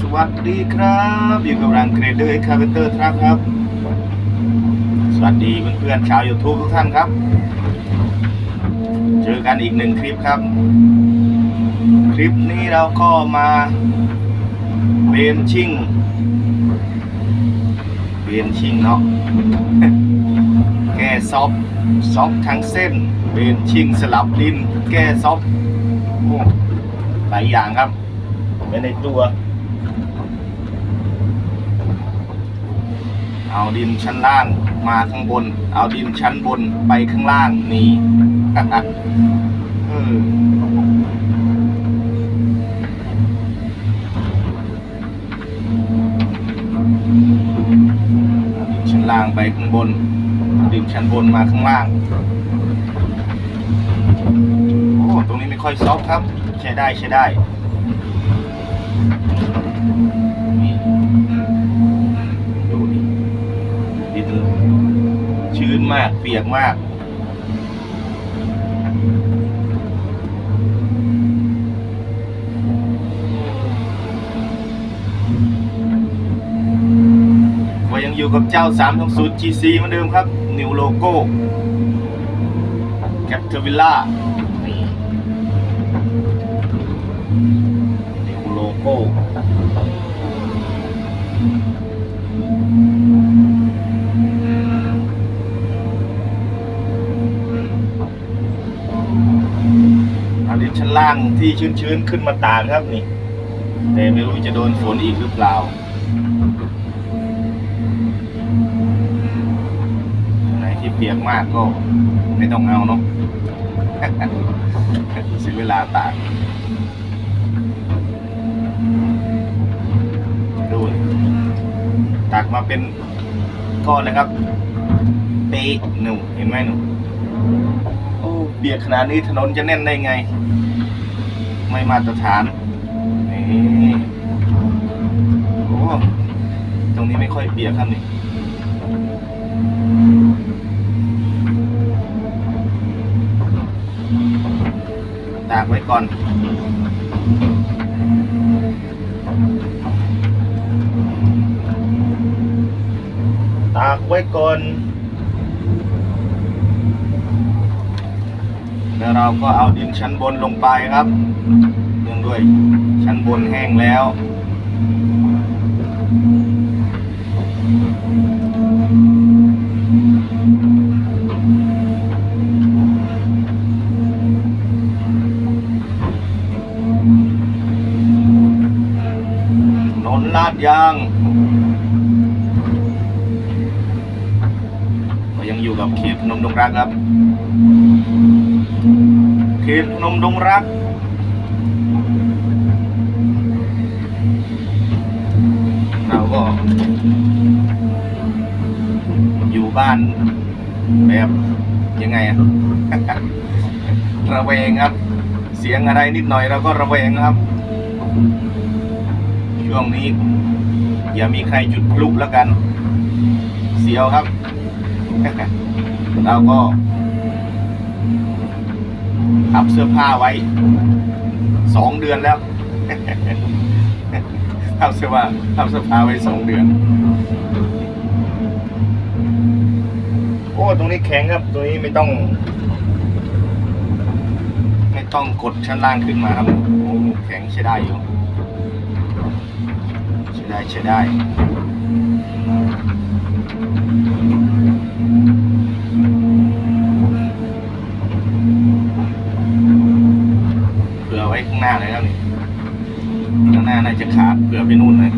สวัสดีครับอยู่กับรังเกรเดอร์คาเวเตอร์ครับครับ สวัสดีเพื่อนๆชาว YouTube ทุกท่านครับ เจอกันอีกหนึ่งคลิปครับ คลิปนี้เราก็มาเบนชิ่งเบนชิ่งเนาะแก้ซอฟซอฟทั้งเส้นเบนชิ่งสลับดินแก้ซอฟโอ้หลายอย่างครับ ว้ในตัว เอาดินชั้นล่างมาข้างบน เอาดินชั้นบนไปข้างล่างนี่เออดินชั้นล่างไปข้างบน ดินชั้นบนมาข้างล่าง โอ้ ตรงนี้ไม่ค่อยซอฟครับ ใช้ได้ใช้ได้ มาก เปียกมาก ก็ยังอยู่กับเจ้า 320 GC เหมือนเดิมครับ นิวโลโก้แคปเทอร์วิลล่านิวโลโก้ ชั้นล่างที่ชื้นๆขึ้นมาตากครับนี่ แต่ไม่รู้จะโดนฝนอีกหรือเปล่าไหนที่เปียกมากก็ไม่ต้องเอาเนาะเสียเวลาตากดูตากมาเป็นก้อนนะครับเป๊ะหนูเห็นไหมหนูโอ้เปียกขนาดนี้ถนนจะแน่นได้ไง ไม่มาตรฐานนี่โอ้ตรงนี้ไม่ค่อยเปียกครับนี่ตากไว้ก่อนตากไว้ก่อน แล้วเราก็เอาดินชั้นบนลงไปครับเนื่องด้วยชั้นบนแห้งแล้วนนลาดยางก็ยังอยู่กับเขตพนมดงรักครับ เขตพนมดงรัก เราก็ อยู่บ้านแบบยังไงอะระแวงครับ เสียงอะไรนิดหน่อยเราก็ระแวงครับ ช่วงนี้ อย่ามีใครจุดพลุแล้วกัน เสียวครับ เราก็ ทับเสื้อผ้าไว้สองเดือนแล้วทับเสื้อผ้าทับเสื้อผ้าไว้สองเดือน โอ้ตรงนี้แข็งครับตรงนี้ไม่ต้อง ไม่ต้องกดชั้นล่างขึ้นมาครับโอ้แข็งใช้ได้อยู่ใช้ได้ใช้ได้ ข้างหน้าเลยครับนี่ข้างหน้าน่าจะขาดเผื่อไปนู่นเลย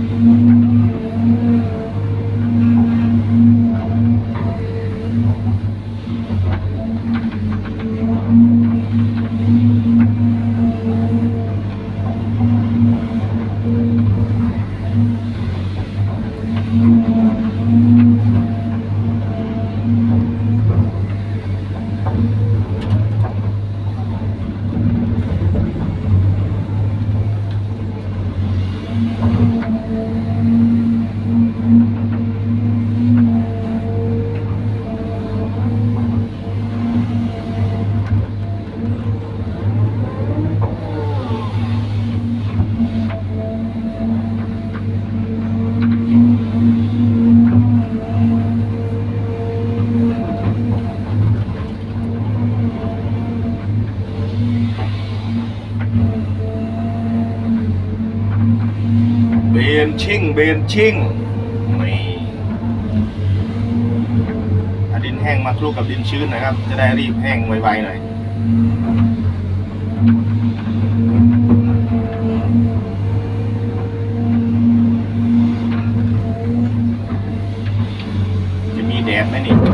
เบนชิ่งนี่เอาดินแห้งมาคลุกกับดินชื้นนะครับ จะได้รีบแห้งไวๆหน่อยจะมีแดดไหมนี่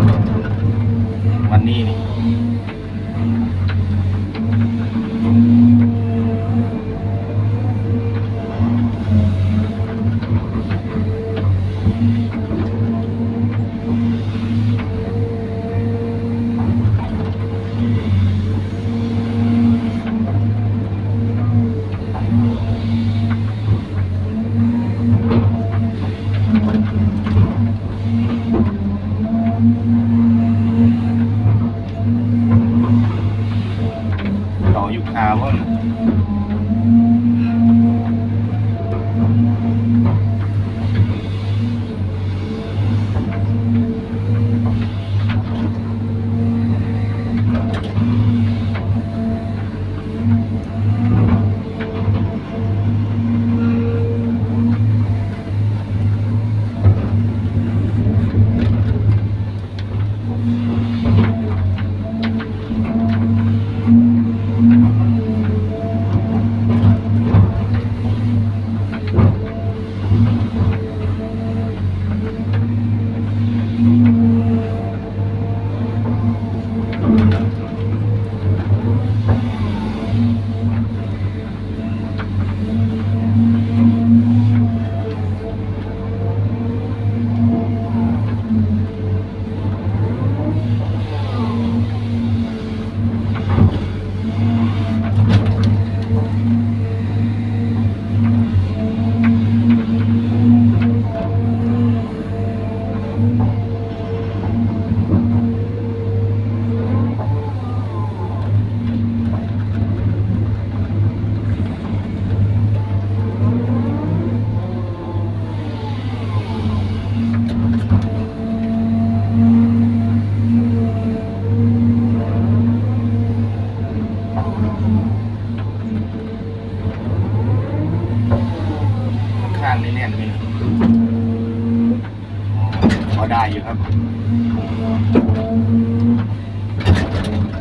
ได้อยู่ครับ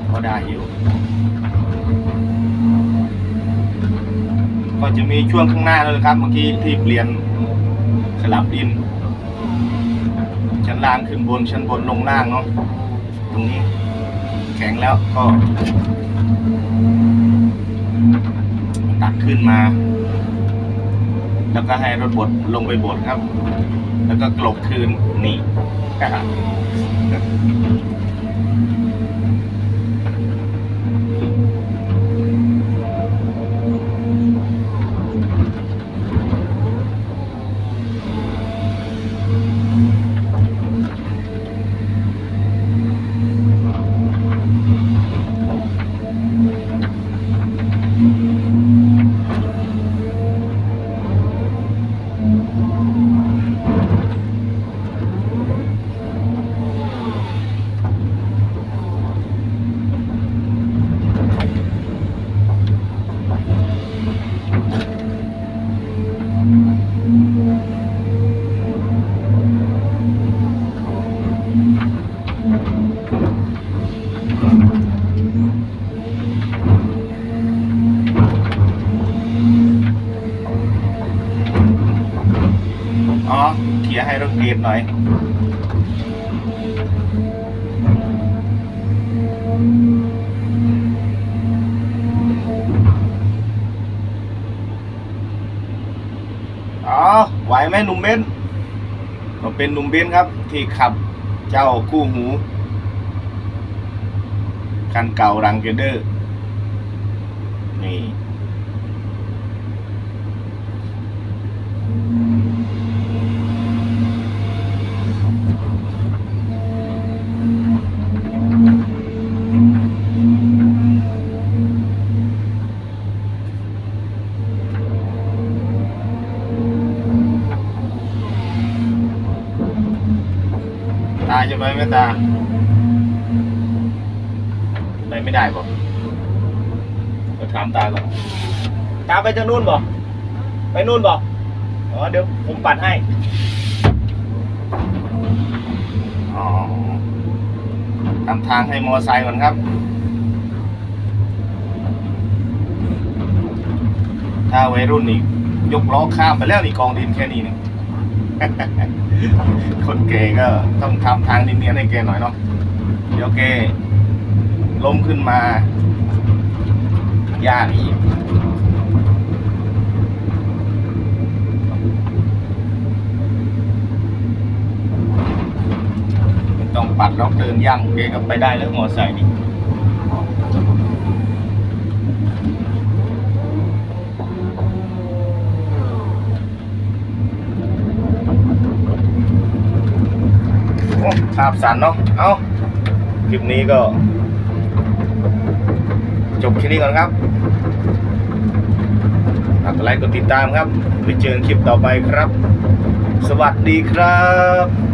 พอได้อยู่ ก็จะมีช่วงข้างหน้าแล้วครับ เมื่อกี้ที่เปลี่ยนสลับดิน ชั้นล่างขึ้นบนชั้นบนลงล่างเนาะตรงนี้แข็งแล้วก็ตักขึ้นมา แล้วก็ให้รถบดลงไปบดครับ แล้วก็กลบคืนนี่ นะครับ อเคลียร์ให้รถเกตหน่อยอ๋อไหวไหมหนุ่มเบนก็เป็นหนุ่มเบนครับ ที่ขับเจ้าคู่หูคันเก่ารังเกเดอร์นี่ ตาจะไปไหมตาไปไม่ได้บอกก็ถามตาก่อนตาไปทางนู้นบอกไปนู่นบอกอ๋อเดี๋ยวผมปัดให้อ๋อทำทางให้มอไซค์ก่อนครับ ถ้าวัยรุ่นนี่ยกล้อข้ามไปแล้วนี่กองดินแค่นี้นี่ คนเก่ก็ต้องทำทางเนียนให้แกหน่อยเนาะเดี๋ยวแกล้มขึ้นมายากอีกต้องปัดล็อกเดินย่างแกก็ไปได้แล้วมอไซค์นี่ คาบสันเนาะ เอาคลิปนี้ก็ จบแค่นี้ก่อนครับฝากกดไลค์กดติดตามครับ ไปเจอคลิปต่อไปครับ สวัสดีครับ